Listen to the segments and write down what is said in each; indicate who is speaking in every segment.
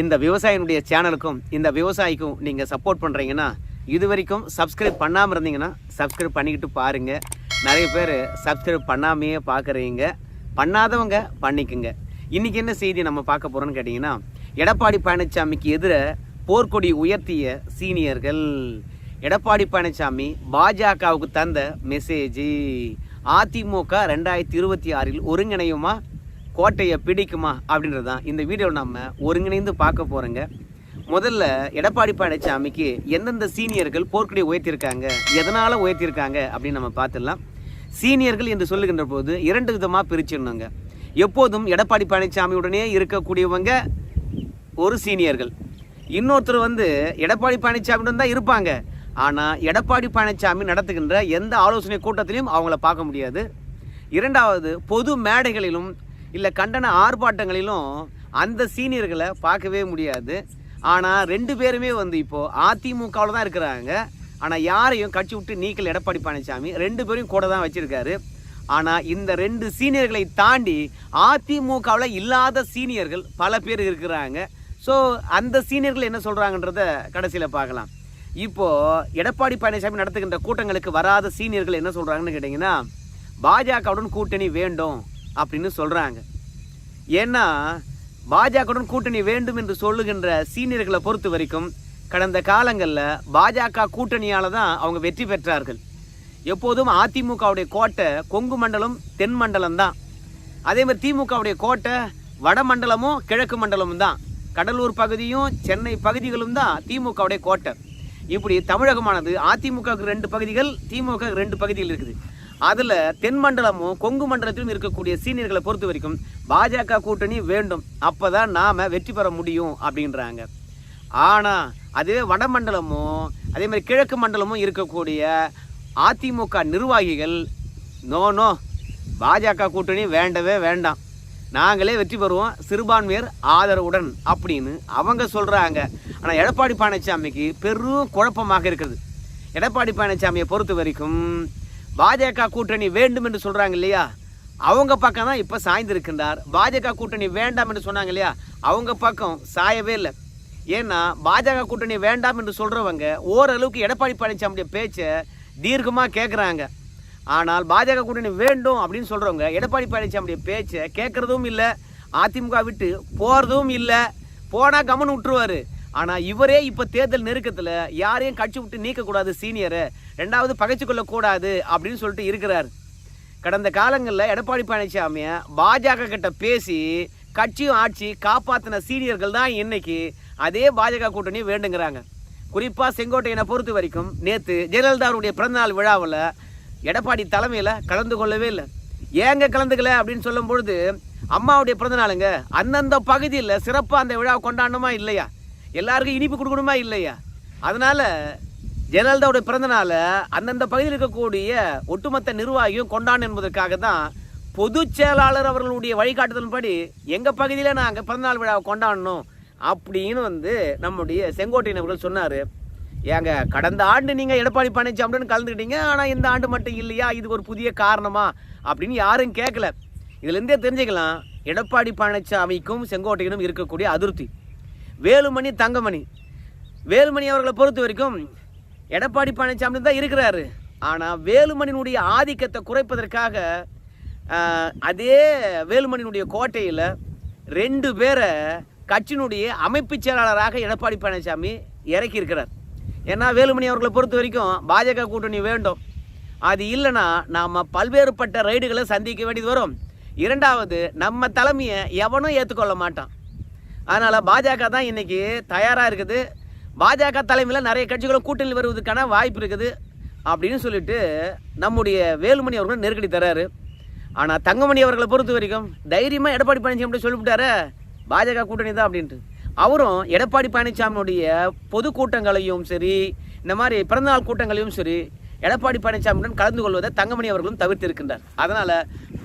Speaker 1: இந்த விவசாயினுடைய சேனலுக்கும் இந்த விவசாயிக்கும் நீங்கள் சப்போர்ட் பண்ணுறீங்கன்னா இது வரைக்கும் சப்ஸ்கிரைப் பண்ணாமல் இருந்தீங்கன்னா சப்ஸ்கிரைப் பண்ணிக்கிட்டு பாருங்கள் நிறைய பேர் சப்ஸ்கிரைப் பண்ணாமையே பார்க்குறீங்க பண்ணாதவங்க பண்ணிக்கோங்க. இன்றைக்கி என்ன செய்தி நம்ம பார்க்க போகிறோன்னு கேட்டிங்கன்னா எடப்பாடி பழனிசாமிக்கு எதிர போர்க்கொடி உயர்த்திய சீனியர்கள். எடப்பாடி பழனிசாமி பாஜகவுக்கு தந்த மெசேஜ் அதிமுக ரெண்டாயிரத்தி இருபத்தி ஆறில் ஒருங்கிணையுமா? கோட்டையை பிடிக்குமா? அப்படின்றது தான் இந்த வீடியோவில் நம்ம ஒருங்கிணைந்து பார்க்க போகிறோங்க முதல்ல எடப்பாடி பழனிசாமிக்கு எந்தெந்த சீனியர்கள் போர்க்கொடி உயர்த்தியிருக்காங்க எதனால் உயர்த்தியிருக்காங்க அப்படின்னு நம்ம பார்த்துடலாம். சீனியர்கள் என்று சொல்லுகின்ற போது இரண்டு விதமாக பிரிச்சிடணுங்க. எப்போதும் எடப்பாடி பழனிசாமியுடனே இருக்கக்கூடியவங்க ஒரு சீனியர்கள். இன்னொருத்தர் வந்து எடப்பாடி பழனிசாமியுடன் தான் இருப்பாங்க. ஆனால் எடப்பாடி பழனிசாமி நடத்துகின்ற எந்த ஆலோசனை கூட்டத்திலையும் அவங்கள பார்க்க முடியாது. இரண்டாவது பொது மேடைகளிலும் இல்லை கண்டன ஆர்ப்பாட்டங்களிலும் அந்த சீனியர்களை பார்க்கவே முடியாது. ஆனால் ரெண்டு பேருமே வந்து இப்போது அதிமுகவில் தான் இருக்கிறாங்க. ஆனால் யாரையும் கட்சி விட்டு நீக்கல் எடப்பாடி பழனிசாமி ரெண்டு பேரையும் கூட தான் வச்சுருக்காரு. ஆனால் இந்த ரெண்டு சீனியர்களை தாண்டி அதிமுகவில் இல்லாத சீனியர்கள் பல பேர் இருக்கிறாங்க. ஸோ அந்த சீனியர்கள் என்ன சொல்கிறாங்கன்றத கடைசியில் பார்க்கலாம். இப்போது எடப்பாடி பழனிசாமி நடத்துகின்ற கூட்டங்களுக்கு வராத சீனியர்கள் என்ன சொல்கிறாங்கன்னு கேட்டிங்கன்னா பாஜகவுடன் கூட்டணி வேண்டும் அப்படின்னு சொல்கிறாங்க ஏன்னா பாஜகவுடன் கூட்டணி வேண்டும் என்று சொல்லுகின்ற சீனியர்களை பொறுத்த வரைக்கும் கடந்த காலங்களில் பாஜக கூட்டணியால் தான் அவங்க வெற்றி பெற்றார்கள். எப்போதும் அதிமுகவுடைய கோட்டை கொங்கு மண்டலம் தென் மண்டலம் தான். அதே மாதிரி திமுகவுடைய கோட்டை வட மண்டலமும் கிழக்கு மண்டலமும் தான். கடலூர் பகுதியும் சென்னை பகுதிகளும் தான் திமுகவுடைய கோட்டை. இப்படி தமிழகமானது அதிமுகவுக்கு ரெண்டு பகுதிகள் திமுக ரெண்டு பகுதிகள் இருக்குது. அதில் தென் மண்டலமும் கொங்கு மண்டலத்திலும் இருக்கக்கூடிய சீனியர்களை பொறுத்த வரைக்கும் பாஜக கூட்டணி வேண்டும். அப்போ தான் நாம் வெற்றி பெற முடியும் அப்படின்றாங்க. ஆனால் அதே வடமண்டலமும் அதே மாதிரி கிழக்கு மண்டலமும் இருக்கக்கூடிய அதிமுக நிர்வாகிகள் நோ நோ பாஜக கூட்டணி வேண்டவே வேண்டாம். நாங்களே வெற்றி பெறுவோம். சிறுபான்மையர் ஆதரவுடன் அப்படின்னு அவங்க சொல்கிறாங்க ஆனால் எடப்பாடி பழனிசாமிக்கு பெரும் குழப்பமாக இருக்குது. எடப்பாடி பழனிசாமியை பொறுத்த வரைக்கும் பாஜக கூட்டணி வேண்டும் என்று சொல்கிறாங்க இல்லையா? அவங்க பக்கம் தான் இப்போ சாய்ந்திருக்கின்றார். பாஜக கூட்டணி வேண்டாம் என்று சொன்னாங்க இல்லையா? அவங்க பக்கம் சாயவே இல்லை. ஏன்னா பாஜக கூட்டணி வேண்டாம் என்று சொல்கிறவங்க ஓரளவுக்கு எடப்பாடி பழனிசாமியுடைய பேச்சை தீர்க்கமாக கேட்குறாங்க ஆனால் பாஜக கூட்டணி வேண்டும் அப்படின்னு சொல்கிறவங்க எடப்பாடி பழனிசாமியுடைய பேச்சை கேட்குறதும் இல்லை அதிமுக விட்டு போகிறதும் இல்லை போனால் கவனம் விட்டுருவார். ஆனால் இவரே இப்போ தேர்தல் நெருக்கத்தில் யாரையும் கட்சி விட்டு நீக்கக்கூடாது சீனியரை. ரெண்டாவது பகைச்சு கொள்ளக்கூடாது அப்படின்னு சொல்லிட்டு இருக்கிறார். கடந்த காலங்களில் எடப்பாடி பழனிசாமியை பாஜக கிட்ட பேசி கட்சியும் ஆட்சி காப்பாற்றின சீனியர்கள் தான் இன்னைக்கு அதே பாஜக கூட்டணி வேண்டுங்கிறாங்க. குறிப்பாக செங்கோட்டையனை பொறுத்த வரைக்கும் நேற்று ஜெயலலிதாவுடைய பிறந்தநாள் விழாவில் எடப்பாடி தலைமையில் கலந்து கொள்ளவே இல்லை. ஏங்க கலந்துக்கல அப்படின்னு சொல்லும் பொழுது அம்மாவுடைய பிறந்தநாளுங்க அந்தந்த பகுதியில் சிறப்பாக அந்த விழாவை கொண்டாடணுமா இல்லையா? எல்லாருக்கும் இனிப்பு கொடுக்கணுமா இல்லையா? அதனால் ஜெயலலிதாவுடைய பிறந்தநாளை அந்தந்த பகுதியில் இருக்கக்கூடிய ஒட்டுமொத்த நிர்வாகியும் கொண்டாடணும் என்பதற்காக தான் பொதுச் செயலாளர் அவர்களுடைய வழிகாட்டுதலின்படி எங்கள் பகுதியில் நாங்கள் பிறந்தநாள் விழாவை கொண்டாடணும் அப்படின்னு வந்து நம்முடைய செங்கோட்டையன் அவர்கள் சொன்னார். ஏங்க கடந்த ஆண்டு நீங்கள் எடப்பாடி பழனிசாமின்னு கலந்துக்கிட்டீங்க ஆனால் இந்த ஆண்டு மட்டும் இல்லையா? இது ஒரு புதிய காரணமா? அப்படின்னு யாரும் கேட்கல இதுலேருந்தே தெரிஞ்சுக்கலாம் எடப்பாடி பழனிசாமிக்கும் செங்கோட்டையிலும் இருக்கக்கூடிய அதிருப்தி. வேலுமணி தங்கமணி. வேலுமணி அவர்களை பொறுத்த வரைக்கும் எடப்பாடி பழனிசாமி தான் இருக்கிறாரு. ஆனால் வேலுமணியினுடைய ஆதிக்கத்தை குறைப்பதற்காக அதே வேலுமணியினுடைய கோட்டையில் ரெண்டு பேரை கட்சியினுடைய அமைப்பு செயலாளராக எடப்பாடி பழனிசாமி இறக்கியிருக்கிறார். ஏன்னா வேலுமணி அவர்களை பொறுத்த வரைக்கும் பாஜக கூட்டணி வேண்டும். அது இல்லைன்னா நாம் பல்வேறுபட்ட ரைடுகளை சந்திக்க வேண்டியது வரும். இரண்டாவது நம்ம தலைமையை எவனும் ஏற்றுக்கொள்ள மாட்டான். அதனால் பாஜக தான் இன்றைக்கி தயாராக இருக்குது. பாஜக தலைமையில் நிறைய கட்சிகளும் கூட்டணியில் வருவதற்கான வாய்ப்பு இருக்குது அப்படின்னு சொல்லிட்டு நம்முடைய வேலுமணி அவர்கள் நெருக்கடி தராரு. ஆனால் தங்கமணி அவர்களை பொறுத்த வரைக்கும் தைரியமாக எடப்பாடி பழனிசாமி சொல்லிவிட்டாரு பாஜக கூட்டணி தான் அப்படின்ட்டு. அவரும் எடப்பாடி பழனிசாமியுடைய பொதுக்கூட்டங்களையும் சரி இந்த மாதிரி பிறந்தநாள் கூட்டங்களையும் சரி எடப்பாடி பழனிசாமியுடன் கலந்து கொள்வதை தங்கமணி அவர்களும் தவிர்த்திருக்கின்றார். அதனால்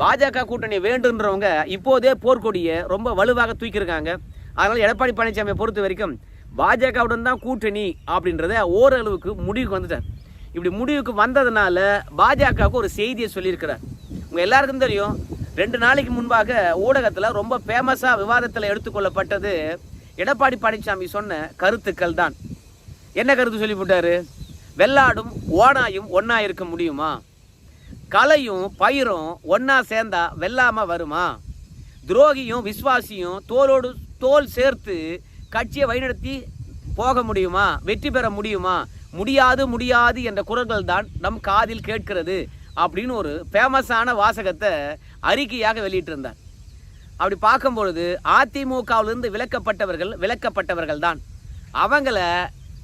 Speaker 1: பாஜக கூட்டணி வேண்டுன்றவங்க இப்போதே போர்க்கொடியை ரொம்ப வலுவாக தூக்கியிருக்காங்க. அதனால் எடப்பாடி பழனிசாமியை பொறுத்த வரைக்கும் பாஜகவுடன் தான் கூட்டணி அப்படின்றத ஓரளவுக்கு முடிவுக்கு வந்துட்டார். இப்படி முடிவுக்கு வந்ததுனால பாஜகவுக்கு ஒரு செய்தியை சொல்லியிருக்கிறார். உங்கள் எல்லாருக்கும் தெரியும் ரெண்டு நாளைக்கு முன்பாக ஊடகத்தில் ரொம்ப ஃபேமஸாக விவாதத்தில் எடுத்துக்கொள்ளப்பட்டது எடப்பாடி பழனிசாமி சொன்ன கருத்துக்கள் தான். என்ன கருத்து சொல்லி போட்டாரு வெள்ளாடும் ஓனாயும் ஒன்றா இருக்க முடியுமா? கலையும் பயிரும் ஒன்றா சேர்ந்தா வெல்லாம வருமா? துரோகியும் விஸ்வாசியும் தோலோடு தோல் சேர்த்து கட்சியை வழிநடத்தி போக முடியுமா? வெற்றி பெற முடியுமா? முடியாது முடியாது என்ற குரல்கள் தான் நம் காதில் கேட்கிறது அப்படின்னு ஒரு ஃபேமஸான வாசகத்தை அறிக்கையாக வெளியிட்டிருந்தார். அப்படி பார்க்கும்பொழுது அதிமுகவிலிருந்து விலக்கப்பட்டவர்கள் விலக்கப்பட்டவர்கள் தான் அவங்கள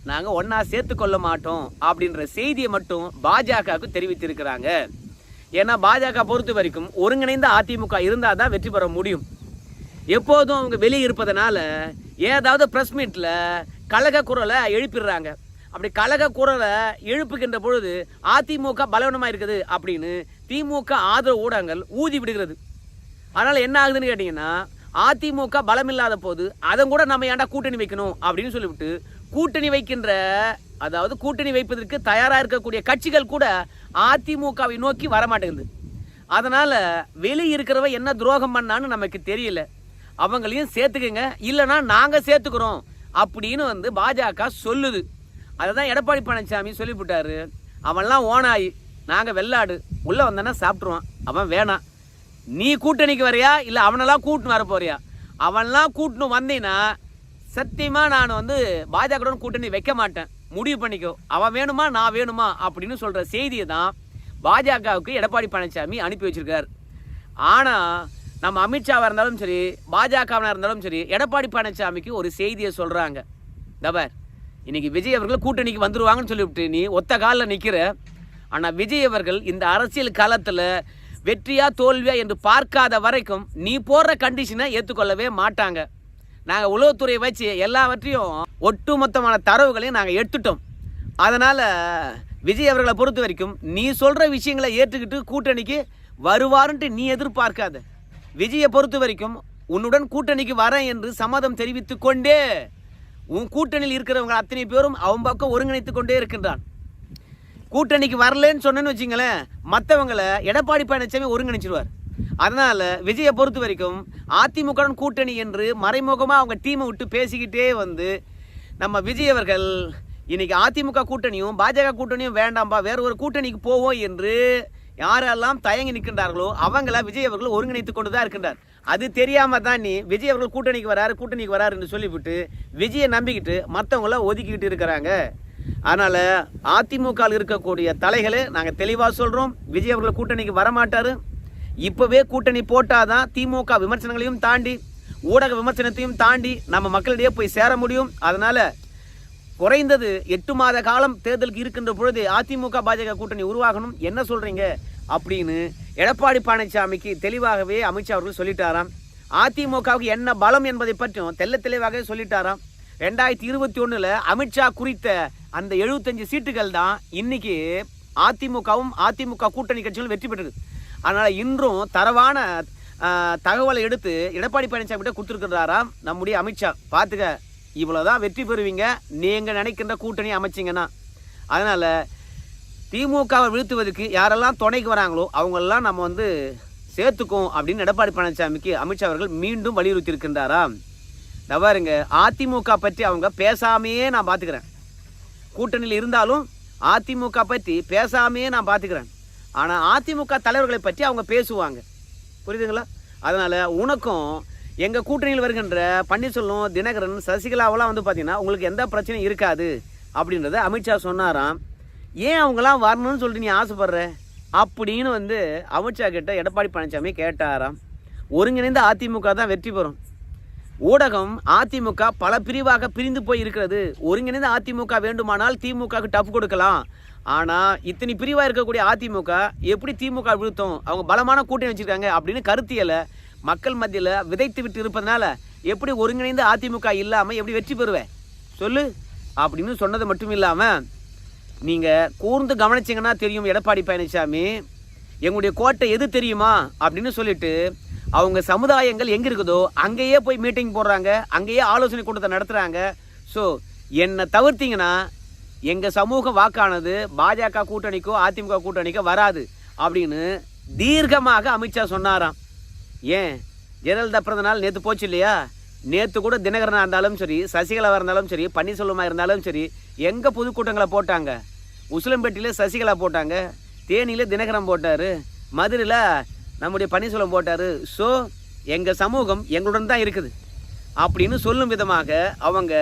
Speaker 1: நாங்கள் ஒன்றா சேர்த்து கொள்ள மாட்டோம் அப்படின்ற செய்தியை மட்டும் பாஜகவுக்கு தெரிவித்திருக்கிறாங்க. ஏன்னா பாஜக பொறுத்த வரைக்கும் ஒருங்கிணைந்த அதிமுக இருந்தால் தான் வெற்றி பெற முடியும். எப்போதும் அவங்க வெளியே இருப்பதனால ஏதாவது ப்ரெஸ் மீட்டில் கழக குரலை எழுப்பிடுறாங்க. அப்படி கழக குரலை எழுப்புகின்ற பொழுது அதிமுக பலவீனமாக இருக்குது அப்படின்னு திமுக ஆதரவு ஊடகங்கள் ஊதி விடுகிறது. அதனால் என்ன ஆகுதுன்னு கேட்டிங்கன்னா அதிமுக பலம் இல்லாத போது அதன் கூட நம்ம ஏன்டா கூட்டணி வைக்கணும் அப்படின்னு சொல்லிவிட்டு கூட்டணி வைக்கின்ற அதாவது கூட்டணி வைப்பதற்கு தயாராக இருக்கக்கூடிய கட்சிகள் கூட அதிமுகவை நோக்கி வரமாட்டேங்குது. அதனால் வெளியே இருக்கிறவ என்ன துரோகம் பண்ணான்னு நமக்கு தெரியல. அவங்களையும் சேர்த்துக்கங்க. இல்லைன்னா நாங்கள் சேர்த்துக்கிறோம் அப்படின்னு வந்து பாஜக சொல்லுது. அதை தான் எடப்பாடி பழனிசாமி சொல்லிவிட்டாரு. அவன்லாம் ஓனாயி. நாங்கள் வெள்ளாடு. உள்ளே வந்தானா சாப்பிட்ருவான் அவன் வேணாம். நீ கூட்டணிக்கு வரியா? இல்லை அவனெல்லாம் கூட்டின்னு வர போறியா? அவன்லாம் கூட்டின்னு வந்தீங்கன்னா சத்தியமாக நான் வந்து பாஜகவுடன் கூட்டணி வைக்க மாட்டேன். முடிவு பண்ணிக்கோ. அவன் வேணுமா நான் வேணுமா அப்படின்னு சொல்கிற செய்தியை தான் பாஜகவுக்கு எடப்பாடி பழனிசாமி அனுப்பி வச்சிருக்கார். ஆனால் நம்ம அமித்ஷாவாக இருந்தாலும் சரி பாஜகவனாக இருந்தாலும் சரி எடப்பாடி பழனிசாமிக்கு ஒரு செய்தியை சொல்கிறாங்க தபர் இன்றைக்கி விஜய் அவர்கள் கூட்டணிக்கு வந்துடுவாங்கன்னு சொல்லிவிட்டு நீ ஒத்த காலில் நிற்கிற ஆனால் விஜய் அவர்கள் இந்த அரசியல் காலத்தில் வெற்றியா தோல்வியா என்று பார்க்காத வரைக்கும் நீ போடுற கண்டிஷனை ஏற்றுக்கொள்ளவே மாட்டாங்க. நாங்கள் உளவுத்துறையை வச்சு எல்லாவற்றையும் ஒட்டுமொத்தமான தரவுகளையும் நாங்கள் எடுத்துட்டோம். அதனால் விஜய் அவர்களை பொறுத்த வரைக்கும் நீ சொல்கிற விஷயங்களை ஏற்றுக்கிட்டு கூட்டணிக்கு வருவாருன்ட்டு நீ எதிர்பார்க்காத. விஜயை பொறுத்த வரைக்கும் உன்னுடன் கூட்டணிக்கு வரேன் என்று சம்மதம் தெரிவித்து கொண்டே உன் கூட்டணியில் இருக்கிறவங்க அத்தனை பேரும் அவன் பக்கம் ஒருங்கிணைத்து கொண்டே இருக்கின்றான். கூட்டணிக்கு வரலன்னு சொன்னேன்னு வச்சுங்களேன் மற்றவங்களை எடப்பாடி பழனிசாமி ஒருங்கிணைச்சிடுவார் அதனால் விஜயை பொறுத்த வரைக்கும் அதிமுகவுடன் கூட்டணி என்று மறைமுகமாக அவங்க டீமை விட்டு பேசிக்கிட்டே வந்து நம்ம விஜய் அவர்கள் இன்னைக்கு அதிமுக கூட்டணியும் பாஜக கூட்டணியும் வேண்டாம்பா வேற ஒரு கூட்டணிக்கு போவோம் என்று யாரெல்லாம் தயங்கி நிற்கின்றார்களோ அவங்கள விஜய் அவர்கள் ஒருங்கிணைத்து கொண்டு தான் இருக்கின்றார். அது தெரியாமல் தான் நீ விஜய் அவர்கள் கூட்டணிக்கு வராரு கூட்டணிக்கு வராருன்னு சொல்லிவிட்டு விஜயை நம்பிக்கிட்டு மற்றவங்கள ஒதுக்கிக்கிட்டு இருக்கிறாங்க. அதனால் அதிமுகவில் இருக்கக்கூடிய தலைகளை நாங்கள் தெளிவாக சொல்கிறோம் விஜய் அவர்கள் கூட்டணிக்கு வரமாட்டார். இப்போவே கூட்டணி போட்டால் தான் திமுக விமர்சனங்களையும் தாண்டி ஊடக விமர்சனத்தையும் தாண்டி நம்ம மக்களிடையே போய் சேர முடியும். அதனால் குறைந்தது எட்டு மாத காலம் தேர்தலுக்கு இருக்கின்ற பொழுது அதிமுக பாஜக கூட்டணி உருவாகணும். என்ன சொல்கிறீங்க அப்படின்னு எடப்பாடி பழனிசாமிக்கு தெளிவாகவே அமித்ஷா அவர்கள் சொல்லிட்டாராம். அதிமுகவுக்கு என்ன பலம் என்பதை பற்றியும் தெள்ள தெளிவாகவே சொல்லிட்டாராம். ரெண்டாயிரத்தி இருபத்தி ஒன்றில் அமித்ஷா குறித்த அந்த எழுபத்தஞ்சு சீட்டுகள் தான் இன்னைக்கு அதிமுகவும் அதிமுக கூட்டணி கட்சிகளும் வெற்றி பெற்றது. அதனால் இன்றும் தரவான தகவலை எடுத்து எடப்பாடி பழனிசாமி கிட்ட கொடுத்துருக்கிறாராம் நம்முடைய அமித்ஷா பார்த்துக்க இவ்வளோதான் வெற்றி பெறுவீங்க. நீங்கள் நினைக்கின்ற கூட்டணி அமைச்சிங்கன்னா. அதனால் திமுகவை வீழ்த்துவதற்கு யாரெல்லாம் துணைக்கு வராங்களோ அவங்களெல்லாம் நம்ம வந்து சேர்த்துக்கும் அப்படின்னு எடப்பாடி பழனிசாமிக்கு அமித்ஷா அவர்கள் மீண்டும் வலியுறுத்தி இருக்கின்றாராம் தவறுங்க அதிமுக பற்றி அவங்க பேசாமையே நான் பார்த்துக்கிறேன் கூட்டணியில் இருந்தாலும் அதிமுக பற்றி பேசாமையே நான் பார்த்துக்கிறேன் ஆனால் அதிமுக தலைவர்களை பற்றி அவங்க பேசுவாங்க. புரியுதுங்களா? அதனால் உனக்கும் எங்கள் கூட்டணியில் வருகின்ற பன்னீர்செல்வம் தினகரன் சசிகலாவெல்லாம் வந்து பார்த்தீங்கன்னா உங்களுக்கு எந்த பிரச்சனையும் இருக்காது அப்படின்றத அமித்ஷா சொன்னாராம். ஏன் அவங்களாம் வரணும்னு சொல்லிட்டு நீ ஆசைப்படுற? அப்படின்னு வந்து அமித்ஷா கிட்ட எடப்பாடி பழனிசாமி கேட்டாராம். ஒருங்கிணைந்த அதிமுக தான் வெற்றி பெறும். ஊடகம் அதிமுக பல பிரிவாக பிரிந்து போய் இருக்கிறது ஒருங்கிணைந்த அதிமுக வேண்டுமானால் திமுகவுக்கு டஃப் கொடுக்கலாம். ஆனால் இத்தனை பிரிவாக இருக்கக்கூடிய அதிமுக எப்படி திமுக வீழ்த்தும்? அவங்க பலமான கூட்டணி வச்சுருக்காங்க அப்படின்னு கருத்தியலை மக்கள் மத்தியில் விதைத்து விட்டு இருப்பதனால எப்படி ஒருங்கிணைந்த அதிமுக இல்லாமல் எப்படி வெற்றி பெறுவேன் சொல்லு. அப்படின்னு சொன்னது மட்டும் இல்லாமல் நீங்கள் கூர்ந்து கவனிச்சிங்கன்னா தெரியும் எடப்பாடி பழனிசாமி எங்களுடைய கோட்டை எது தெரியுமா? அப்படின்னு சொல்லிட்டு அவங்க சமுதாயங்கள் எங்கே இருக்குதோ அங்கேயே போய் மீட்டிங் போடுறாங்க அங்கேயே ஆலோசனை கூட்டத்தை நடத்துகிறாங்க ஸோ என்னை தவிர்த்தீங்கன்னா எங்கள் சமூக வாக்கானது பாஜக கூட்டணிக்கோ அதிமுக கூட்டணிக்கோ வராது அப்படின்னு தீர்க்கமாக அமித்ஷா சொன்னாராம். ஏன்? ஜெயலலிதா பிறந்த நாள் நேற்று போச்சு இல்லையா? நேற்று கூட தினகரனாக இருந்தாலும் சரி சசிகலாவாக இருந்தாலும் சரி பன்னீர்செல்வமாக இருந்தாலும் சரி எங்கே பொதுக்கூட்டங்களை போட்டாங்க? உசிலம்பேட்டியில் சசிகலா போட்டாங்க தேனியில் தினகரன் போட்டார் மதுரையில் நம்முடைய பன்னீர்செல்வம் போட்டார். ஸோ எங்கள் சமூகம் எங்களுடன் தான் இருக்குது. அப்படின்னு சொல்லும் விதமாக அவங்க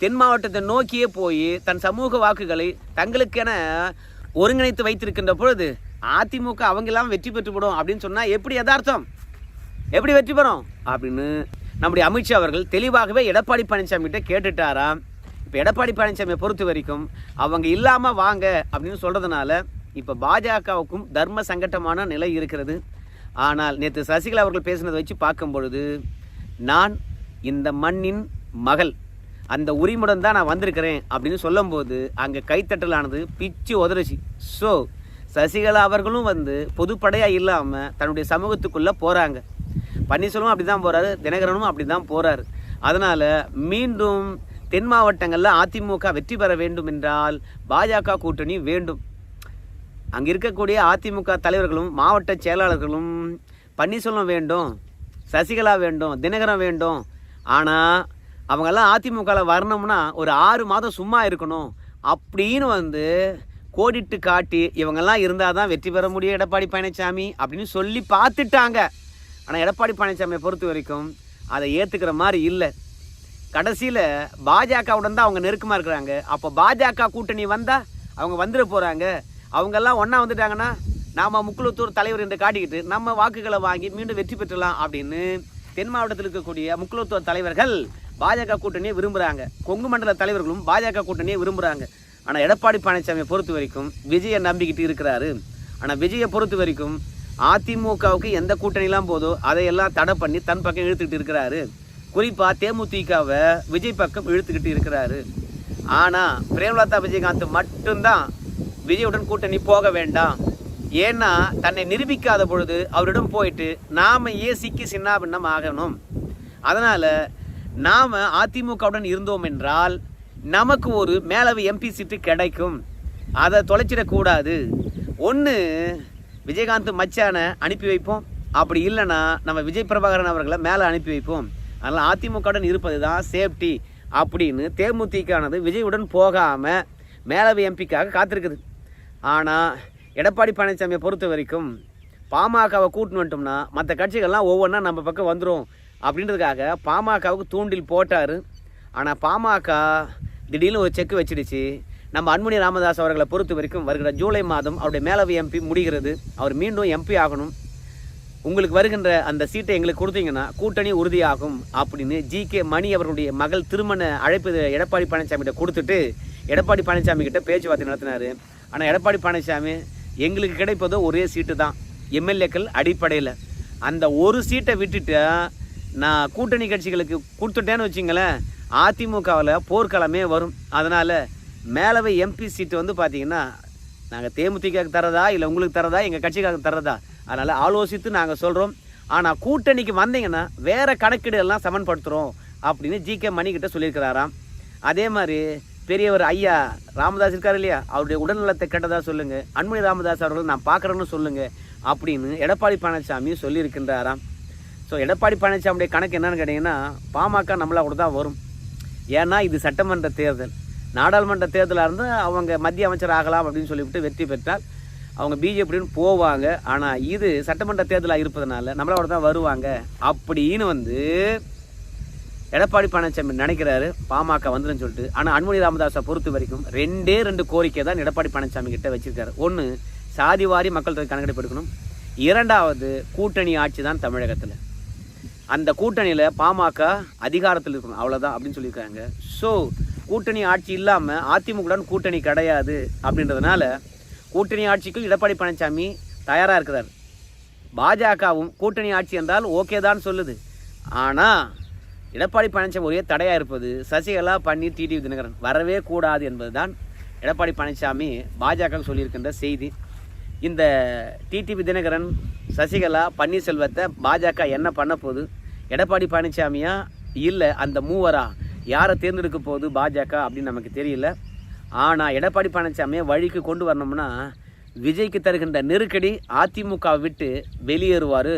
Speaker 1: தென் மாவட்டத்தை நோக்கியே போய் தன் சமூக வாக்குகளை தங்களுக்கென ஒருங்கிணைத்து வைத்திருக்கின்ற பொழுது அதிமுக அவங்கெல்லாம் வெற்றி பெற்றுவிடும் அப்படின்னு சொன்னால் எப்படி யதார்த்தம்? எப்படி வெற்றி பெறும்? அப்படின்னு நம்முடைய அமித்ஷா அவர்கள் தெளிவாகவே எடப்பாடி பழனிசாமி கிட்ட கேட்டுட்டாராம். இப்போ எடப்பாடி பழனிசாமியை பொறுத்த வரைக்கும் அவங்க இல்லாமல் வாங்க அப்படின்னு சொல்கிறதுனால இப்போ பாஜகவுக்கும் தர்ம சங்கட்டமான நிலை இருக்கிறது. ஆனால் நேற்று சசிகலா அவர்கள் பேசினதை வச்சு பார்க்கும் பொழுது நான் இந்த மண்ணின் மகள் அந்த உரிமுடன் தான் நான் வந்திருக்கிறேன் அப்படின்னு சொல்லும்போது அங்கே கைத்தட்டலானது பிச்சு உதறுச்சு. ஸோ சசிகலா அவர்களும் வந்து பொதுப்படையாக இல்லாமல் தன்னுடைய சமூகத்துக்குள்ளே போகிறாங்க பன்னீர்செல்வம் அப்படி தான் போகிறாரு தினகரனும் அப்படி தான் போகிறாரு அதனால் மீண்டும் தென் மாவட்டங்களில் அதிமுக வெற்றி பெற வேண்டும் என்றால் பாஜக கூட்டணி வேண்டும். அங்கே இருக்கக்கூடிய அதிமுக தலைவர்களும் மாவட்ட செயலாளர்களும் பன்னீர்செல்வம் வேண்டும் சசிகலா வேண்டும் தினகரன் வேண்டும். ஆனால் அவங்கெல்லாம் அதிமுகவில் வரணும்னா ஒரு ஆறு மாதம் சும்மா இருக்கணும். அப்படின்னு வந்து கோடிட்டு காட்டி இவங்கெல்லாம் இருந்தால் தான் வெற்றி பெற முடியும் எடப்பாடி பழனிசாமி அப்படின்னு சொல்லி பார்த்துட்டாங்க. ஆனால் எடப்பாடி பழனிசாமியை பொறுத்த வரைக்கும் அதை ஏற்றுக்கிற மாதிரி இல்லை. கடைசியில் பாஜகவுடன் தான் அவங்க நெருக்கமாக இருக்கிறாங்க. அப்போ பாஜக கூட்டணி வந்தால் அவங்க வந்துட போகிறாங்க அவங்கெல்லாம் ஒன்றா வந்துட்டாங்கன்னா நாம் முக்குளத்தூர் தலைவர் என்று காட்டிக்கிட்டு நம்ம வாக்குகளை வாங்கி மீண்டும் வெற்றி பெற்றலாம் அப்படின்னு தென் மாவட்டத்தில் இருக்கக்கூடிய முக்குளத்தூர் தலைவர்கள் பாஜக கூட்டணியை விரும்புகிறாங்க கொங்கு மண்டல தலைவர்களும் பாஜக கூட்டணியை விரும்புகிறாங்க ஆனால் எடப்பாடி பழனிசாமியை பொறுத்த வரைக்கும் விஜயை நம்பிக்கிட்டு இருக்கிறாரு. ஆனால் விஜயை பொறுத்த வரைக்கும் அதிமுகவுக்கு எந்த கூட்டணிலாம் போதோ அதையெல்லாம் தடை பண்ணி தன் பக்கம் இழுத்துக்கிட்டு இருக்கிறாரு. குறிப்பாக தேமுதிகவை விஜய் பக்கம் இழுத்துக்கிட்டு இருக்கிறாரு. ஆனால் பிரேமலதா விஜயகாந்த் மட்டும்தான் விஜயுடன் கூட்டணி போக வேண்டாம். ஏன்னா தன்னை நிரூபிக்காத பொழுது அவரிடம் போயிட்டு நாம் ஏன் சிக்கி சின்னாபின்னம் ஆகணும். அதனால் நாம் அதிமுகவுடன் இருந்தோம் என்றால் நமக்கு ஒரு மேலவை எம்பி சீட்டு கிடைக்கும். அதை தொலைச்சிடக்கூடாது. ஒன்று விஜயகாந்த் மச்சானை அனுப்பி வைப்போம். அப்படி இல்லைன்னா நம்ம விஜய் பிரபாகரன் அவர்களை மேலே அனுப்பி வைப்போம். அதனால் அதிமுகவுடன் இருப்பது தான் சேஃப்டி அப்படின்னு தேமுதிகானது விஜயுடன் போகாமல் மேலவை எம்பிக்காக காத்திருக்குது. ஆனால் எடப்பாடி பழனிசாமியை பொறுத்த வரைக்கும் பாமகவை கூட்டின்னு வந்துட்டோம்னா மற்ற கட்சிகள்லாம் ஒவ்வொன்றா நம்ம பக்கம் வந்துடும் அப்படின்றதுக்காக பாமகவுக்கு தூண்டில் போட்டார். ஆனால் பாமக திடீர்னு ஒரு செக் வச்சிடுச்சு. நம்ம அன்புமணி ராமதாஸ் அவர்களை பொறுத்த வரைக்கும் வருகிற ஜூலை மாதம் அவருடைய மேலவை எம்பி முடிகிறது. அவர் மீண்டும் எம்பி ஆகணும். உங்களுக்கு வருகின்ற அந்த சீட்டை எங்களுக்கு கொடுத்தீங்கன்னா கூட்டணி உறுதியாகும் அப்படின்னு ஜி கே மணி அவர்களுடைய மகள் திருமண அழைப்பு எடப்பாடி பழனிசாமிகிட்ட கொடுத்துட்டு எடப்பாடி பழனிசாமி கிட்ட பேச்சுவார்த்தை நடத்தினார். ஆனால் எடப்பாடி பழனிசாமி எங்களுக்கு கிடைப்பதோ ஒரே சீட்டு தான். எம்எல்ஏக்கள் அடிப்படையில். அந்த ஒரு சீட்டை விட்டுட்டு நான் கூட்டணி கட்சிகளுக்கு கொடுத்துட்டேன்னு வச்சிங்களேன் அதிமுகவில் போர்க்களமே வரும். அதனால் மேலவை எம்பி சீட்டு வந்து பார்த்தீங்கன்னா நாங்கள் தேமுதிக தரதா இல்லை உங்களுக்கு தரதா எங்கள் கட்சிக்காக தரதா அதனால் ஆலோசித்து நாங்கள் சொல்கிறோம் ஆனால் கூட்டணிக்கு வந்தீங்கன்னா வேறு கணக்கீடு எல்லாம் சமன்படுத்துகிறோம் அப்படின்னு ஜி கே மணிக்கிட்ட சொல்லியிருக்கிறாராம். அதே மாதிரி பெரியவர் ஐயா ராமதாஸ் இருக்கார் இல்லையா? அவருடைய உடல்நலத்தை கெட்டதாக சொல்லுங்கள் அன்புமணி ராமதாஸ் அவர்கள் நான் பார்க்குறேன்னு சொல்லுங்கள் அப்படின்னு எடப்பாடி பழனிசாமி சொல்லியிருக்கின்றாராம். ஸோ எடப்பாடி பழனிசாமியுடைய கணக்கு என்னன்னு கேட்டிங்கன்னா பாமக நம்மளா கூட தான் வரும். ஏன்னா இது சட்டமன்ற தேர்தல். நாடாளுமன்ற தேர்தலாக இருந்தால் அவங்க மத்திய அமைச்சர் ஆகலாம் அப்படின்னு சொல்லிவிட்டு வெற்றி பெற்றால் அவங்க பிஜேபின்னு போவாங்க. ஆனால் இது சட்டமன்ற தேர்தலாக இருப்பதனால நம்மளோட தான் வருவாங்க. அப்படின்னு வந்து எடப்பாடி பழனிசாமி நினைக்கிறாரு பாமக வந்துடும் சொல்லிட்டு. ஆனால் அன்புமணி ராமதாஸை பொறுத்த வரைக்கும் ரெண்டே ரெண்டு கோரிக்கை தான் எடப்பாடி பழனிசாமி கிட்ட வச்சிருக்காரு. ஒன்று சாதிவாரி மக்கள் தொகை கணக்கெடுப்பு எடுக்கணும். இரண்டாவது கூட்டணி ஆட்சி தான் தமிழகத்தில். அந்த கூட்டணியில் பாமக அதிகாரத்தில் இருக்கணும். அவ்வளோதான் அப்படின்னு சொல்லியிருக்காங்க. ஸோ கூட்டணி ஆட்சி இல்லாமல் அதிமுகவுடன் கூட்டணி கிடையாது அப்படின்றதுனால கூட்டணி ஆட்சிக்கு எடப்பாடி பழனிசாமி தயாராக இருக்கிறார். பாஜகவும் கூட்டணி ஆட்சி என்றால் ஓகே தான் சொல்லுது. ஆனால் எடப்பாடி பழனிசாமி ஒரே தடையாக இருப்பது சசிகலா பன்னீர் டிடிவி தினகரன் வரவே கூடாது என்பதுதான் எடப்பாடி பழனிசாமி பாஜக சொல்லியிருக்கின்ற செய்தி. இந்த டிடிவி தினகரன் சசிகலா பன்னீர்செல்வத்தை பாஜக என்ன பண்ண போகுது? எடப்பாடி பழனிசாமியா இல்லை அந்த மூவரா? யாரை தேர்ந்தெடுக்க போகுது பாஜக அப்படின்னு நமக்கு தெரியல. ஆனால் எடப்பாடி பழனிசாமியை வழிக்கு கொண்டு வரணும்னா விஜய்க்கு தருகின்ற நெருக்கடி அதிமுக விட்டு வெளியேறுவார்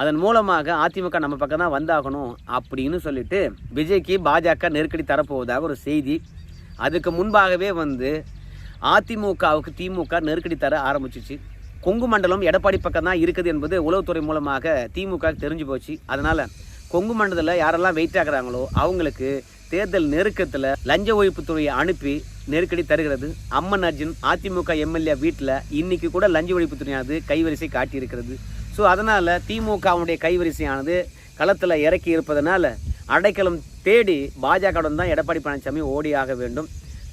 Speaker 1: அதன் மூலமாக அதிமுக நம்ம பக்கம் தான் வந்தாகணும் அப்படின்னு சொல்லிட்டு விஜய்க்கு பாஜக நெருக்கடி தரப்போவதாக ஒரு செய்தி. அதுக்கு முன்பாகவே வந்து அதிமுகவுக்கு திமுக நெருக்கடி தர ஆரம்பிச்சிச்சு. கொங்கு மண்டலம் எடப்பாடி பக்கம் தான் இருக்குது என்பது உளவுத்துறை மூலமாக திமுக தெரிஞ்சு போச்சு. அதனால் கொங்கு மண்டலத்தில் யாரெல்லாம் வெயிட் ஆகுறாங்களோ அவங்களுக்கு தேர்தல் நெருக்கத்தில் லஞ்ச ஒழிப்புத்துறையை அனுப்பி நெருக்கடி தருகிறது. அம்மன் அர்ஜுன் அதிமுக எம்எல்ஏ வீட்டில் இன்னைக்கு கூட லஞ்ச ஒழிப்புத்துறையானது கைவரிசை காட்டியிருக்கிறது. ஸோ அதனால் திமுகவுடைய கைவரிசையானது களத்தில் இறக்கி இருப்பதனால அடைக்கலம் தேடி பாஜகவுடன் தான் எடப்பாடி பழனிசாமி ஓடியாக வேண்டும்.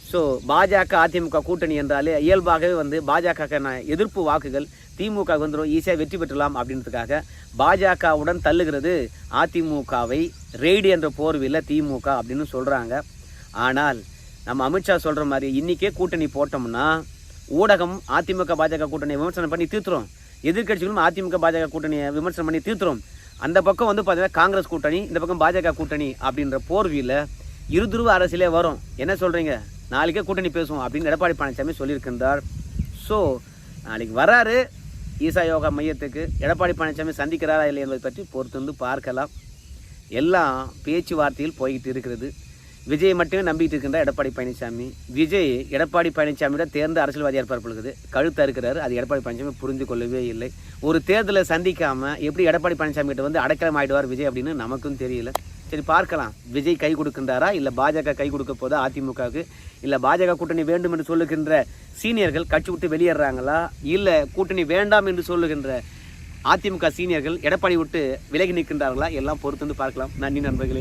Speaker 1: ஸோ பாஜக அதிமுக கூட்டணி என்றாலே இயல்பாகவே வந்து பாஜகக்கான எதிர்ப்பு வாக்குகள் திமுக வந்துடும் ஈஸியாக வெற்றி பெற்றலாம் அப்படின்றதுக்காக பாஜகவுடன் தள்ளுகிறது அதிமுகவை ரெய்டு என்ற போர்வையில் திமுக அப்படின்னு சொல்கிறாங்க ஆனால் நம்ம அமித்ஷா சொல்கிற மாதிரி இன்றைக்கே கூட்டணி போட்டோம்னா ஊடகம் அதிமுக பாஜக கூட்டணியை விமர்சனம் பண்ணி தீர்த்துரும். எதிர்க்கட்சிகளும் அதிமுக பாஜக கூட்டணியை விமர்சனம் பண்ணி தீர்த்துறோம் அந்த பக்கம் வந்து பார்த்தீங்கன்னா காங்கிரஸ் கூட்டணி இந்த பக்கம் பாஜக கூட்டணி அப்படின்ற போர்வியில் இருதுருவ அரசியலே வரும். என்ன சொல்கிறீங்க நாளைக்கே கூட்டணி பேசுவோம் அப்படின்னு எடப்பாடி பழனிசாமி சொல்லியிருக்கின்றார். ஸோ நாளைக்கு வராரு. ஈசா யோகா மையத்துக்கு எடப்பாடி பழனிசாமி சந்திக்கிறாரா இல்லை என்பதை பற்றி பொறுத்து வந்து பார்க்கலாம். எல்லாம் பேச்சுவார்த்தையில் போய்கிட்டு இருக்கிறது. விஜய் மட்டுமே நம்பிட்டு இருக்கின்ற எடப்பாடி பழனிசாமி. விஜய் எடப்பாடி பழனிசாமியோட தேர்ந்த அரசியல்வாதியாக இருப்பார் பொழுது கழுத்தா இருக்கிறாரு. அது எடப்பாடி பழனிசாமி புரிந்து கொள்ளவே இல்லை. ஒரு தேர்தலை சந்திக்காம எப்படி எடப்பாடி பழனிசாமி கிட்ட வந்து அடைக்கலம் ஆயிடுவார் விஜய் அப்படின்னு நமக்கும் தெரியல. சரி பார்க்கலாம். விஜய் கை கொடுக்கின்றாரா? இல்லை பாஜக கை கொடுக்க போதா அதிமுகவுக்கு? இல்லை பாஜக கூட்டணி வேண்டும் என்று சொல்லுகின்ற சீனியர்கள் கட்சி விட்டு வெளியேறாங்களா? இல்லை கூட்டணி வேண்டாம் என்று சொல்லுகின்ற அதிமுக சீனியர்கள் எடப்பாடி விட்டு விலகி நிற்கின்றார்களா? எல்லாம் பொறுத்து வந்து பார்க்கலாம். நன்றி நண்பர்களே.